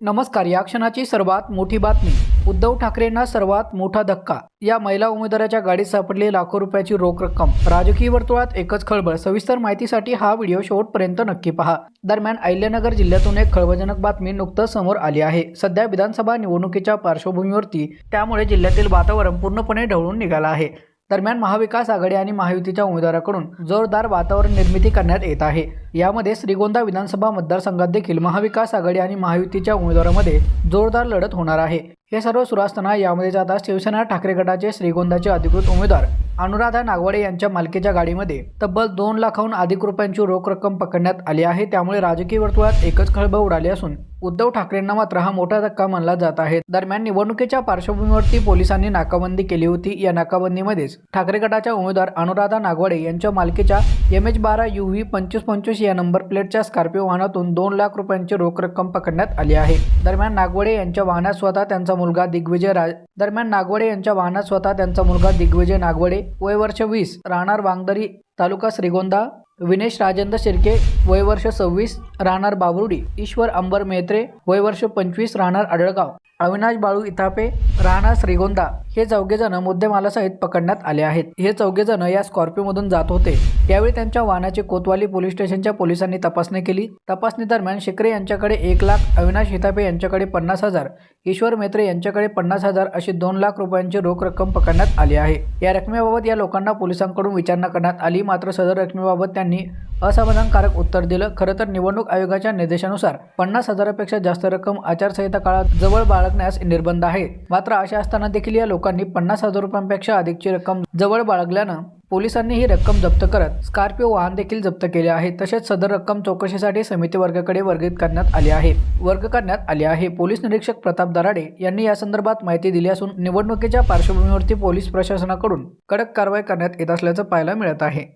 नमस्कार या क्षणाची सर्वात मोठी बातमी. उद्धव ठाकरेंना सर्वात मोठा धक्का. या महिला उमेदवाराच्या गाडीत सापडली लाखो रुपयाची रोख रक्कम. राजकीय वर्तुळात एकच खळबळ. सविस्तर माहितीसाठी हा व्हिडिओ शेवटपर्यंत नक्की पहा. दरम्यान अहिल्यानगर जिल्ह्यातून एक खळबळजनक बातमी नुकतंच समोर आली आहे. सध्या विधानसभा निवडणुकीच्या पार्श्वभूमीवरती त्यामुळे जिल्ह्यातील वातावरण पूर्णपणे ढवळून निघालं आहे. दरम्यान महाविकास आघाडी आणि महायुतीच्या उमेदवाराकडून जोरदार वातावरण निर्मिती करण्यात येत आहे. यामध्ये श्रीगोंदा विधानसभा मतदारसंघात देखील महाविकास आघाडी आणि महायुतीच्या उमेदवारामध्ये जोरदार लढत होणार आहे. हे सर्व सुरू असताना यामध्येच आता शिवसेना ठाकरे गटाचे श्रीगोंदाचे अधिकृत उमेदवार अनुराधा नागवडे यांच्या मालकीच्या गाडीमध्ये तब्बल दोन लाखाहून अधिक रुपयांची रोख रक्कम पकडण्यात आली आहे. त्यामुळे राजकीय वर्तुळात एकच खळबळ उडाली असून उद्धव ठाकरेंना मात्र हा मोठा धक्का मानला जात आहे. दरम्यान निवडणुकीच्या पार्श्वभूमीवरती पोलिसांनी नाकाबंदी केली होती. या नाकाबंदीमध्येच ठाकरे गटाच्या उमेदवार अनुराधा नागवडे यांच्या मालकीच्या एम एच बारा यू व्ही पंचवीस पंचवीस या नंबर प्लेटच्या स्कॉर्पिओ वाहनातून दोन लाख रुपयांची रोख रक्कम पकडण्यात आली आहे. दरम्यान नागवडे यांच्या वाहनात स्वतः त्यांचा मुलगा दिग्विजय राज दरम्यान नागवडे यांच्या वाहनात स्वतः त्यांचा मुलगा दिग्विजय नागवडे वय वर्ष वीस राहणार वांगदरी तालुका श्रीगोंदा विनेश राजेंद्र शिर्के वय वर्ष सव्वीस राहणार बाबुर्डी ईश्वर अंबर मेत्रे वय वर्ष पंचवीस राहणार आडळगाव अविनाश बाळू इथापे राहणार श्रीगोंदा हे चौघेजण मुद्देमालासहित पकडण्यात आले आहेत. हे चौघेजण या स्कॉर्पिओमधून जात होते. यावेळी त्यांच्या वाहनाची कोतवाली पोलीस स्टेशनच्या पोलिसांनी तपासणी केली. तपासणी दरम्यान शिकरे यांच्याकडे एक लाख अविनाश हितापे यांच्याकडे पन्नास हजार ईश्वर मेत्रे यांच्याकडे पन्नास हजार अशी दोन लाख रुपयांची रोख रक्कम पकडण्यात आली आहे. या रकमेबाबत या लोकांना पोलिसांकडून विचारणा करण्यात आली. मात्र सदर रकमेबाबत त्यांनी असमाधानकारक उत्तर दिलं. खरं तर निवडणूक आयोगाच्या निर्देशानुसार पन्नास हजारापेक्षा जास्त रक्कम आचारसंहिता काळात जवळ बाळगण्यास निर्बंध आहे. मात्र अशा असताना देखील या लोकांनी पन्नास हजार रुपयांपेक्षा अधिकची रक्कम जवळ बाळगल्यानं पोलिसांनी ही रक्कम जप्त करत स्कॉर्पिओ वाहन देखील जप्त केले आहे. तसेच सदर रक्कम चौकशीसाठी समिती वर्गाकडे वर्गित करण्यात आली आहे. वर्ग करण्यात आले आहे. पोलीस निरीक्षक प्रताप दराडे यांनी या संदर्भात माहिती दिली असून निवडणुकीच्या पार्श्वभूमीवरती पोलीस प्रशासनाकडून कडक कारवाई करण्यात येत असल्याचं पाहायला मिळत आहे.